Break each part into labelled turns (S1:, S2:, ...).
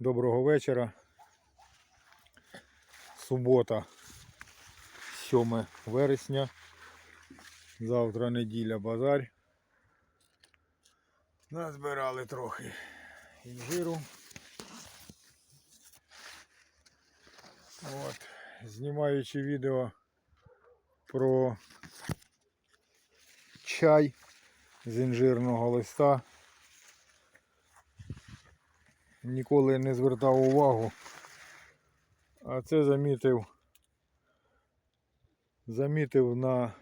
S1: Доброго вечора. Субота, 7 вересня. Завтра неділя базар. Назбирали трохи інжиру. От, знімаючи відео про чай з інжирного листа. Ніколи не звертав увагу. А це замітив. Замітив на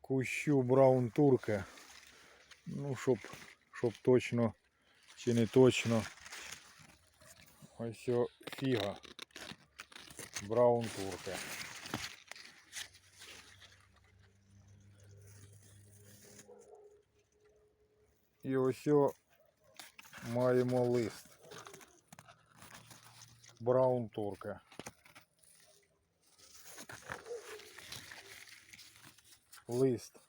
S1: кущу Браун Турке. Ну, щоб, щоб точно чи не точно. Ось фіга. Браун Турке. І ось о маємо лист. Браун Турке. Лист.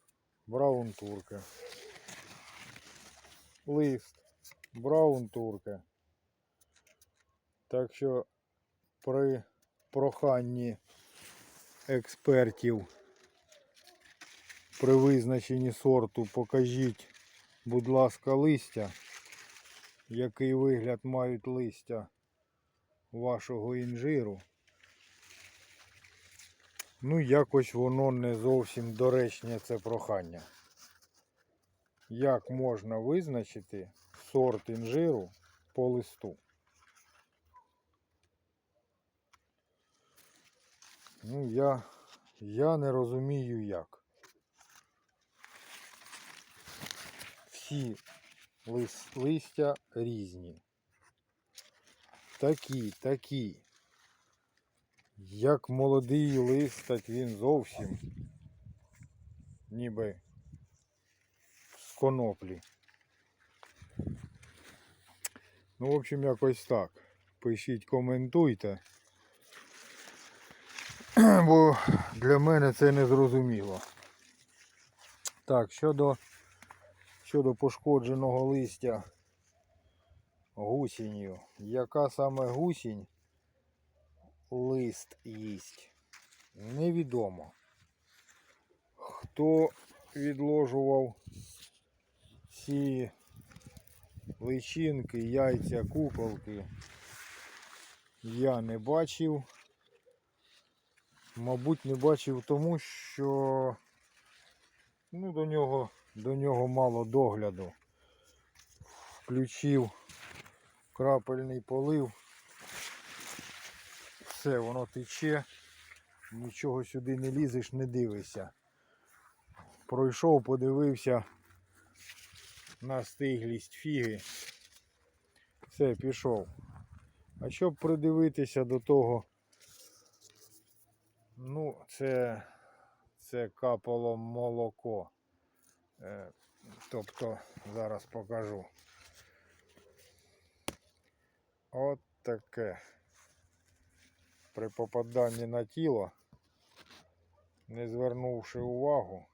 S1: Браун Турке. Лист. Браун Турке. Так що при проханні експертів при визначенні сорту покажіть, будь ласка, листя який вигляд мають листя вашого інжиру. Ну, якось воно не зовсім доречне це прохання. Як можна визначити сорт інжиру по листу? Ну, я, я не розумію як. Всі лис, листя різні. Такі, такі. Як молодий лист, так він зовсім ніби з коноплі. Ну, в общем, якось так. Пишіть, коментуйте. Бо для мене це не зрозуміло. Так, щодо щодо пошкодженого листя гусінню. Яка саме гусінь лист їсть? Невідомо. Хто відложував ці личинки, яйця, куколки, я не бачив. Мабуть, не бачив тому, що ну, до нього до нього мало догляду. Включив крапельний полив. Все, воно тече, нічого сюди не лізеш, не дивишся. Пройшов, подивився на стиглість фіги. Все, пішов. А щоб придивитися до того, ну, це, це капало молоко. Е, Тобто зараз покажу. От таке. При попаданні на тіло, не звернувши увагу,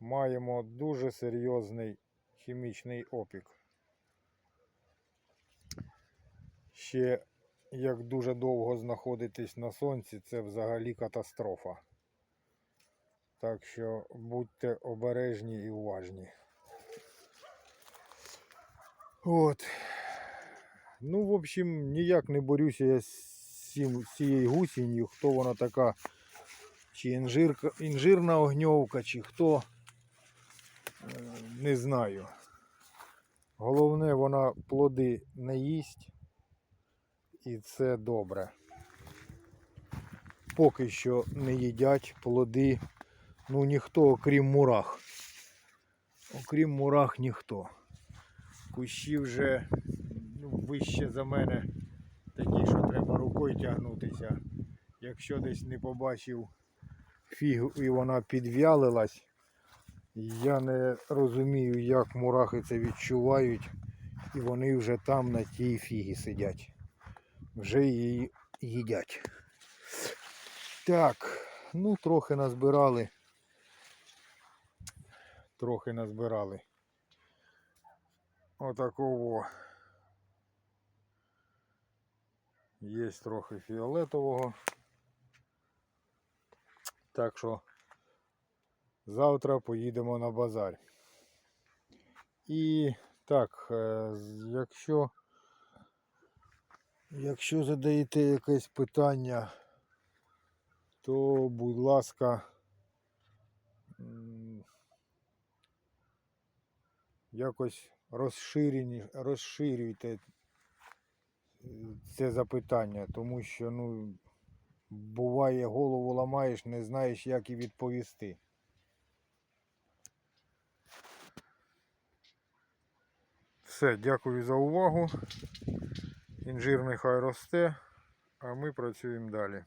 S1: маємо дуже серйозний хімічний опік. Ще як дуже довго знаходитись на сонці, це взагалі катастрофа. Так що будьте обережні і уважні. От. Ну, в общем, ніяк не борюся я з цією гусінню, хто вона така, чи інжирка, інжирна огньовка, чи хто. Е, Не знаю. Головне, вона плоди не їсть. І це добре. Поки що не їдять плоди Ну ніхто, окрім мурах. Окрім мурах ніхто. Кущі вже ну, вище за мене такі, що треба рукою тягнутися. Якщо десь не побачив фігу і вона підв'ялилась, я не розумію, як мурахи це відчувають. І вони вже там на тій фігі сидять. Вже її їдять. Так, ну трохи назбирали трохи назбирали. отакого. Є трохи фіолетового. Так що завтра поїдемо на базар. І так, е, якщо, якщо задаєте якесь питання, то будь ласка, якось розширені, розширюйте е, це запитання, тому що ну, буває голову ламаєш, не знаєш, як і відповісти. Все, дякую за увагу. Інжир нехай росте, а ми працюємо далі.